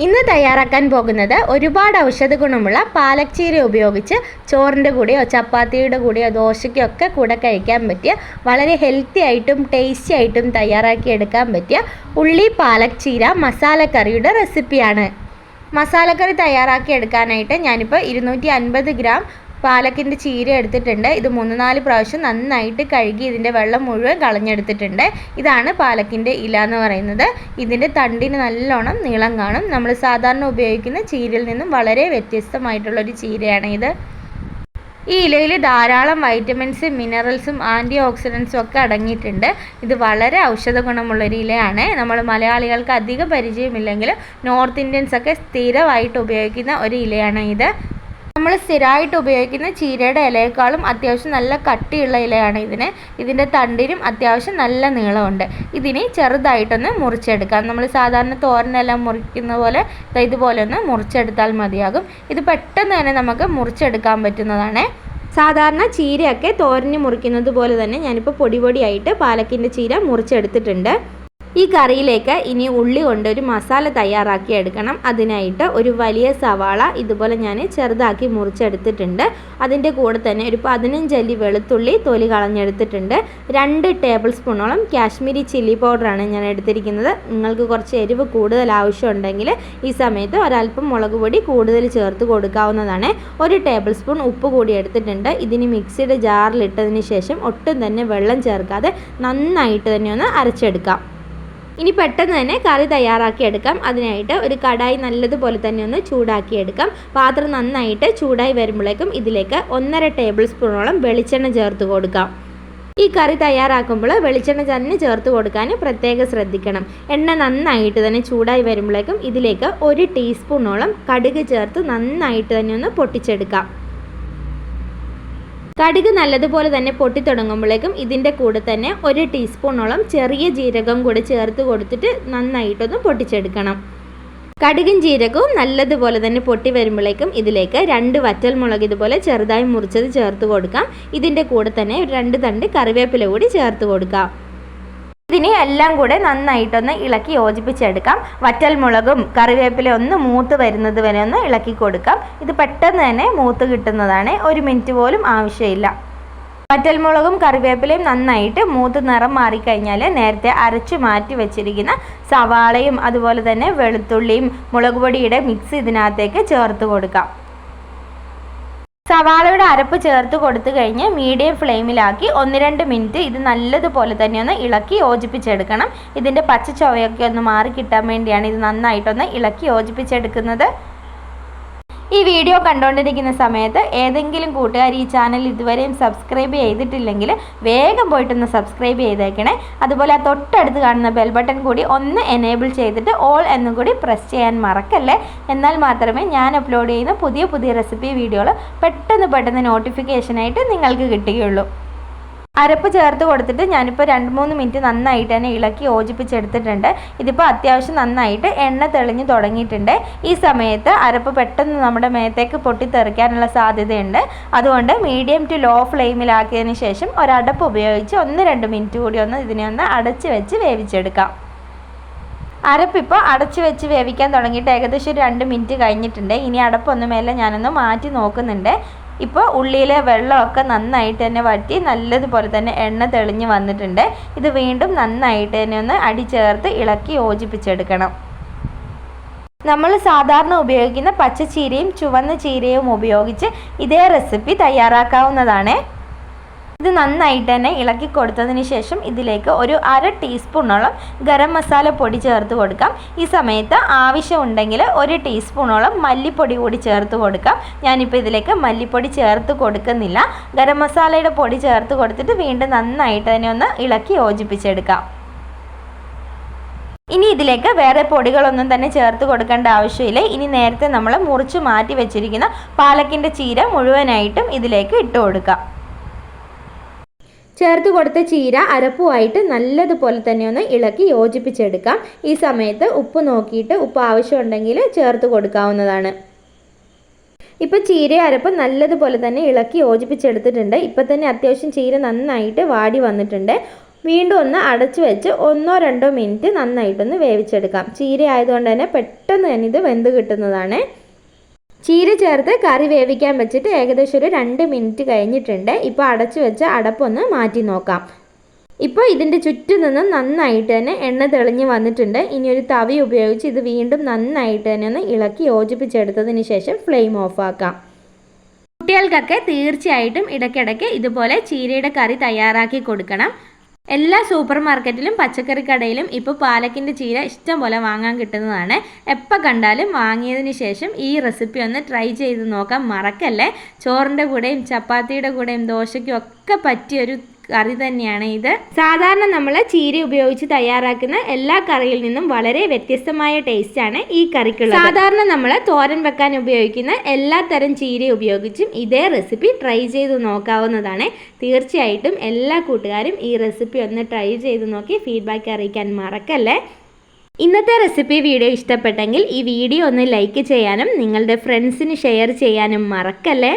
ഇന്ന് തയ്യാറാക്കാൻ പോകുന്നത് ഒരുപാട് ഔഷധ ഗുണമുള്ള പാലക് ചീര ഉപയോഗിച്ച് ചോറിന്റെ കൂടെയോ ചപ്പാത്തിയുടെ കൂടെയോ ദോശയ്ക്കോ ഒക്കെ കൂടെ കഴിക്കാൻ പറ്റിയ വളരെ ഹെൽത്തി ആയിട്ടും ടേസ്റ്റി ആയിട്ടും തയ്യാറാക്കി എടുക്കാൻ പറ്റിയ ഉള്ളി പാലക് ചീര മസാലക്കറിയുടെ റെസിപ്പിയാണ് മസാലക്കറി തയ്യാറാക്കി എടുക്കാനായിട്ട് ഞാനിപ്പോൾ ഇരുന്നൂറ്റി അൻപത് ഗ്രാം പാലക്കിന്റെ ചീര എടുത്തിട്ടുണ്ട്. ഇത് മൂന്ന് നാല് പ്രാവശ്യം നന്നായിട്ട് കഴുകി ഇതിന്റെ വെള്ളം മുഴുവൻ കളഞ്ഞെടുത്തിട്ടുണ്ട്. ഇതാണ് പാലക്കിന്റെ ഇല എന്ന് പറയുന്നത്. ഇതിന്റെ തണ്ടിന് നല്ലോണം നീളം കാണും. നമ്മൾ സാധാരണ ഉപയോഗിക്കുന്ന ചീരയിൽ നിന്നും വളരെ വ്യത്യസ്തമായിട്ടുള്ളൊരു ചീരയാണ് ഇത്. ഈ ഇലയിൽ ധാരാളം വൈറ്റമിൻസും മിനറൽസും ആന്റി ഓക്സിഡൻസും ഒക്കെ അടങ്ങിയിട്ടുണ്ട്. ഇത് വളരെ ഔഷധ ഗുണമുള്ളൊരു ഇലയാണ്. നമ്മൾ മലയാളികൾക്ക് അധികം പരിചയമില്ലെങ്കിലും നോർത്ത് ഇന്ത്യൻസ് ഒക്കെ സ്ഥിരമായിട്ട് ഉപയോഗിക്കുന്ന ഒരു ഇലയാണ് ഇത്. നമ്മൾ സ്ഥിരമായിട്ട് ഉപയോഗിക്കുന്ന ചീരയുടെ ഇലയേക്കാളും അത്യാവശ്യം നല്ല കട്ടിയുള്ള ഇലയാണ് ഇതിന്. ഇതിന്റെ തണ്ടിനും അത്യാവശ്യം നല്ല നീളമുണ്ട്. ഇതിനെ ചെറുതായിട്ടൊന്ന് മുറിച്ചെടുക്കാം. നമ്മൾ സാധാരണ തോരനെല്ലാം മുറിക്കുന്ന പോലെ ഇതുപോലെ ഒന്ന് മുറിച്ചെടുത്താൽ മതിയാകും. ഇത് പെട്ടെന്ന് തന്നെ നമുക്ക് മുറിച്ചെടുക്കാൻ പറ്റുന്നതാണ്. സാധാരണ ചീരയൊക്കെ തോരഞ്ഞ് മുറിക്കുന്നത് പോലെ തന്നെ ഞാനിപ്പോൾ പൊടി പൊടിയായിട്ട് പാലക്കിന്റെ ചീര മുറിച്ചെടുത്തിട്ടുണ്ട്. ഈ കറിയിലേക്ക് ഇനി ഉള്ളി കൊണ്ട് ഒരു മസാല തയ്യാറാക്കി എടുക്കണം. അതിനായിട്ട് ഒരു വലിയ സവാള ഇതുപോലെ ഞാൻ ചെറുതാക്കി മുറിച്ചെടുത്തിട്ടുണ്ട്. അതിന്റെ കൂടെ തന്നെ ഒരു പതിനഞ്ചല്ലി വെളുത്തുള്ളി തൊലി കളഞ്ഞെടുത്തിട്ടുണ്ട്. രണ്ട് ടേബിൾ സ്പൂണോളം കാശ്മീരി ചില്ലി പൗഡറാണ് ഞാൻ എടുത്തിരിക്കുന്നത്. നിങ്ങൾക്ക് കുറച്ച് എരിവ് കൂടുതൽ ആവശ്യമുണ്ടെങ്കിൽ ഈ സമയത്ത് ഒരല്പം മുളക് പൊടി കൂടുതൽ ചേർത്ത് കൊടുക്കാവുന്നതാണ്. ഒരു ടേബിൾ സ്പൂൺ ഉപ്പ് കൂടി എടുത്തിട്ടുണ്ട്. ഇതിന് മിക്സിയുടെ ജാറിലിട്ടതിന് ശേഷം ഒട്ടും തന്നെ വെള്ളം ചേർക്കാതെ നന്നായിട്ട് തന്നെ ഒന്ന് അരച്ചെടുക്കാം. ഇനി പെട്ടെന്ന് തന്നെ കറി തയ്യാറാക്കി എടുക്കാം അതിനായിട്ട് ഒരു കടായി നല്ലതുപോലെ തന്നെ ഒന്ന് ചൂടാക്കി എടുക്കാം പാത്രം നന്നായിട്ട് ചൂടായി വരുമ്പോഴേക്കും ഇതിലേക്ക് ഒന്നര ടേബിൾ സ്പൂണോളം വെളിച്ചെണ്ണ ചേർത്ത് കൊടുക്കാം. ഈ കറി തയ്യാറാക്കുമ്പോൾ വെളിച്ചെണ്ണ തന്നെ ചേർത്ത് കൊടുക്കാൻ പ്രത്യേകം ശ്രദ്ധിക്കണം. എണ്ണ നന്നായിട്ട് തന്നെ ചൂടായി വരുമ്പോഴേക്കും ഇതിലേക്ക് ഒരു ടീസ്പൂണോളം കടുക് ചേർത്ത് നന്നായിട്ട് തന്നെ ഒന്ന് പൊട്ടിച്ചെടുക്കാം. കടുക് നല്ലതുപോലെ തന്നെ പൊട്ടിത്തുടങ്ങുമ്പോഴേക്കും ഇതിന്റെ കൂടെ തന്നെ ഒരു ടീസ്പൂണോളം ചെറിയ ജീരകം കൂടെ ചേർത്ത് കൊടുത്തിട്ട് നന്നായിട്ടൊന്ന് പൊട്ടിച്ചെടുക്കണം. കടുകും ജീരകവും നല്ലതുപോലെ തന്നെ പൊട്ടി വരുമ്പോഴേക്കും ഇതിലേക്ക് രണ്ട് വറ്റൽ മുളക് ഇതുപോലെ ചെറുതായി മുറിച്ചത് ചേർത്ത് കൊടുക്കാം. ഇതിന്റെ കൂടെ തന്നെ രണ്ട് തണ്ട് കറിവേപ്പില കൂടി ചേർത്ത് കൊടുക്കാം. ഇതിനെ എല്ലാം കൂടെ നന്നായിട്ടൊന്ന് ഇളക്കി യോജിപ്പിച്ചെടുക്കാം. വറ്റൽമുളകും കറിവേപ്പില ഒന്ന് മൂത്ത് വരുന്നത് വരെ ഒന്ന് ഇളക്കി കൊടുക്കാം. ഇത് പെട്ടെന്ന് തന്നെ മൂത്ത് കിട്ടുന്നതാണ്. ഒരു മിനിറ്റ് പോലും ആവശ്യമില്ല. വറ്റൽമുളകും കറിവേപ്പിലയും നന്നായിട്ട് മൂത്ത് നിറം മാറിക്കഴിഞ്ഞാൽ നേരത്തെ അരച്ചു മാറ്റി വെച്ചിരിക്കുന്ന സവാളയും അതുപോലെ തന്നെ വെളുത്തുള്ളിയും മുളക് പൊടിയുടെ മിക്സ് ഇതിനകത്തേക്ക് ചേർത്ത് കൊടുക്കാം. സവാളയുടെ അരപ്പ് ചേർത്ത് കൊടുത്തു കഴിഞ്ഞ് മീഡിയം ഫ്ലെയിമിലാക്കി ഒന്ന് രണ്ട് മിനിറ്റ് ഇത് നല്ലതുപോലെ തന്നെ ഒന്ന് ഇളക്കി യോജിപ്പിച്ചെടുക്കണം. ഇതിന്റെ പച്ച ചുവയൊക്കെ ഒന്ന് മാറി കിട്ടാൻ വേണ്ടിയാണ് ഇത് നന്നായിട്ടൊന്ന് ഇളക്കി യോജിപ്പിച്ചെടുക്കുന്നത്. ഈ വീഡിയോ കണ്ടുകൊണ്ടിരിക്കുന്ന സമയത്ത് ഏതെങ്കിലും കൂട്ടുകാർ ഈ ചാനൽ ഇതുവരെയും സബ്സ്ക്രൈബ് ചെയ്തിട്ടില്ലെങ്കിൽ വേഗം പോയിട്ടൊന്ന് സബ്സ്ക്രൈബ് ചെയ്തേക്കണേ. അതുപോലെ ആ തൊട്ടടുത്ത് കാണുന്ന ബെൽ ബട്ടൺ കൂടി ഒന്ന് എനേബിൾ ചെയ്തിട്ട് ഓൾ എന്നും കൂടി പ്രസ് ചെയ്യാൻ മറക്കല്ലേ? എന്നാൽ മാത്രമേ ഞാൻ അപ്ലോഡ് ചെയ്യുന്ന പുതിയ പുതിയ റെസിപ്പി വീഡിയോകൾ പെട്ടെന്ന് പെട്ടെന്ന് നോട്ടിഫിക്കേഷനായിട്ട് നിങ്ങൾക്ക് കിട്ടുകയുള്ളൂ. അരപ്പ് ചേർത്ത് കൊടുത്തിട്ട് ഞാനിപ്പോൾ രണ്ട് മൂന്ന് മിനിറ്റ് നന്നായിട്ട് തന്നെ ഇളക്കി യോജിപ്പിച്ചെടുത്തിട്ടുണ്ട്. ഇതിപ്പോൾ അത്യാവശ്യം നന്നായിട്ട് എണ്ണ തെളിഞ്ഞ് തുടങ്ങിയിട്ടുണ്ട്. ഈ സമയത്ത് അരപ്പ് പെട്ടെന്ന് നമ്മുടെ മേത്തേക്ക് പൊട്ടിത്തെറിക്കാനുള്ള സാധ്യതയുണ്ട്. അതുകൊണ്ട് മീഡിയം ടു ലോ ഫ്ലെയിമിലാക്കിയതിന് ശേഷം ഒരടപ്പ് ഉപയോഗിച്ച് ഒന്ന് രണ്ട് മിനിറ്റ് കൂടി ഒന്ന് ഇതിനെ ഒന്ന് അടച്ച് വെച്ച് വേവിച്ചെടുക്കാം. അരപ്പിപ്പോൾ അടച്ച് വെച്ച് വേവിക്കാൻ തുടങ്ങിയിട്ട് ഏകദേശം ഒരു രണ്ട് മിനിറ്റ് കഴിഞ്ഞിട്ടുണ്ട്. ഇനി അടപ്പൊന്ന് മേലെ ഞാനൊന്ന് മാറ്റി നോക്കുന്നുണ്ട്. ഇപ്പോൾ ഉള്ളിയിലെ വെള്ളമൊക്കെ നന്നായിട്ട് തന്നെ വറ്റി നല്ലതുപോലെ തന്നെ എണ്ണ തെളിഞ്ഞ് വന്നിട്ടുണ്ട്. ഇത് വീണ്ടും നന്നായിട്ട് തന്നെ ഒന്ന് അടിച്ചേർത്ത് ഇളക്കി യോജിപ്പിച്ചെടുക്കണം. നമ്മൾ സാധാരണ ഉപയോഗിക്കുന്ന പച്ചച്ചീരയും ചുവന്ന ചീരയും ഉപയോഗിച്ച് ഇതേ റെസിപ്പി തയ്യാറാക്കാവുന്നതാണ്. ഇത് നന്നായിട്ട് തന്നെ ഇളക്കി കൊടുത്തതിന് ശേഷം ഇതിലേക്ക് ഒരു അര ടീസ്പൂണോളം ഗരം മസാല പൊടി ചേർത്ത് കൊടുക്കാം. ഈ സമയത്ത് ആവശ്യമുണ്ടെങ്കിൽ ഒരു ടീസ്പൂണോളം മല്ലിപ്പൊടി കൂടി ചേർത്ത് കൊടുക്കാം. ഞാനിപ്പോൾ ഇതിലേക്ക് മല്ലിപ്പൊടി ചേർത്ത് കൊടുക്കുന്നില്ല. ഗരം മസാലയുടെ പൊടി ചേർത്ത് കൊടുത്തിട്ട് വീണ്ടും നന്നായിട്ട് തന്നെ ഒന്ന് ഇളക്കി യോജിപ്പിച്ചെടുക്കാം. ഇനി ഇതിലേക്ക് വേറെ പൊടികളൊന്നും തന്നെ ചേർത്ത് കൊടുക്കേണ്ട ആവശ്യമില്ല. ഇനി നേരത്തെ നമ്മൾ മുറിച്ച് മാറ്റി വെച്ചിരിക്കുന്ന പാലക്കിന്റെ ചീര മുഴുവനായിട്ടും ഇതിലേക്ക് ഇട്ട് കൊടുക്കാം. ചേർത്ത് കൊടുത്ത ചീര അരപ്പുമായിട്ട് നല്ലതുപോലെ തന്നെ ഒന്ന് ഇളക്കി യോജിപ്പിച്ചെടുക്കാം. ഈ സമയത്ത് ഉപ്പ് നോക്കിയിട്ട് ഉപ്പ് ആവശ്യമുണ്ടെങ്കിൽ ചേർത്ത് കൊടുക്കാവുന്നതാണ്. ഇപ്പോൾ ചീര അരപ്പ് നല്ലതുപോലെ തന്നെ ഇളക്കി യോജിപ്പിച്ചെടുത്തിട്ടുണ്ട്. ഇപ്പം തന്നെ അത്യാവശ്യം ചീര നന്നായിട്ട് വാടി വന്നിട്ടുണ്ട്. വീണ്ടും ഒന്ന് അടച്ചു വെച്ച് ഒന്നോ രണ്ടോ മിനിറ്റ് നന്നായിട്ടൊന്ന് വേവിച്ചെടുക്കാം. ചീര ആയതുകൊണ്ട് തന്നെ പെട്ടെന്ന് തന്നെ ഇത് വെന്ത് കിട്ടുന്നതാണ്. ചീര ചേർത്ത് കറി വേവിക്കാൻ വെച്ചിട്ട് ഏകദേശം ഒരു രണ്ട് മിനിറ്റ് കഴിഞ്ഞിട്ടുണ്ട്. ഇപ്പോൾ അടച്ചു വെച്ച് അടപ്പൊന്ന് മാറ്റി നോക്കാം. ഇപ്പോൾ ഇതിന്റെ ചുറ്റു നിന്നും നന്നായിട്ട് തന്നെ എണ്ണ തെളിഞ്ഞ് വന്നിട്ടുണ്ട്. ഇനി ഒരു തവി ഉപയോഗിച്ച് ഇത് വീണ്ടും നന്നായിട്ട് തന്നെ ഒന്ന് ഇളക്കി യോജിപ്പിച്ചെടുത്തതിന് ശേഷം ഫ്ലെയിം ഓഫാക്കാം കുട്ടികൾക്കൊക്കെ തീർച്ചയായിട്ടും ഇടയ്ക്കിടയ്ക്ക് ഇതുപോലെ ചീരയുടെ കറി തയ്യാറാക്കി കൊടുക്കണം. എല്ലാ സൂപ്പർ മാർക്കറ്റിലും പച്ചക്കറി കടയിലും ഇപ്പോൾ പാലക്കിന്റെ ചീര ഇഷ്ടം പോലെ വാങ്ങാൻ കിട്ടുന്നതാണ്. എപ്പോൾ കണ്ടാലും വാങ്ങിയതിന് ശേഷം ഈ റെസിപ്പി ഒന്ന് ട്രൈ ചെയ്ത് നോക്കാൻ മറക്കല്ലേ? ചോറിന്റെ കൂടെയും ചപ്പാത്തിയുടെ കൂടെയും ദോശയ്ക്കും ഒക്കെ പറ്റിയൊരു കറി തന്നെയാണ് ഇത്. സാധാരണ നമ്മൾ ചീര ഉപയോഗിച്ച് തയ്യാറാക്കുന്ന എല്ലാ കറിയിൽ നിന്നും വളരെ വ്യത്യസ്തമായ ടേസ്റ്റ് ആണ് ഈ കറിക്കുള്ളത്. സാധാരണ നമ്മൾ തോരൻ വെക്കാൻ ഉപയോഗിക്കുന്ന എല്ലാ തരം ചീര ഉപയോഗിച്ചും ഇതേ റെസിപ്പി ട്രൈ ചെയ്ത് നോക്കാവുന്നതാണ്. തീർച്ചയായിട്ടും എല്ലാ കൂട്ടുകാരും ഈ റെസിപ്പി ഒന്ന് ട്രൈ ചെയ്ത് നോക്കി ഫീഡ്ബാക്ക് അറിയിക്കാൻ മറക്കല്ലേ? ഇന്നത്തെ റെസിപ്പി വീഡിയോ ഇഷ്ടപ്പെട്ടെങ്കിൽ ഈ വീഡിയോ ഒന്ന് ലൈക്ക് ചെയ്യാനും നിങ്ങളുടെ ഫ്രണ്ട്സിന് ഷെയർ ചെയ്യാനും മറക്കല്ലേ?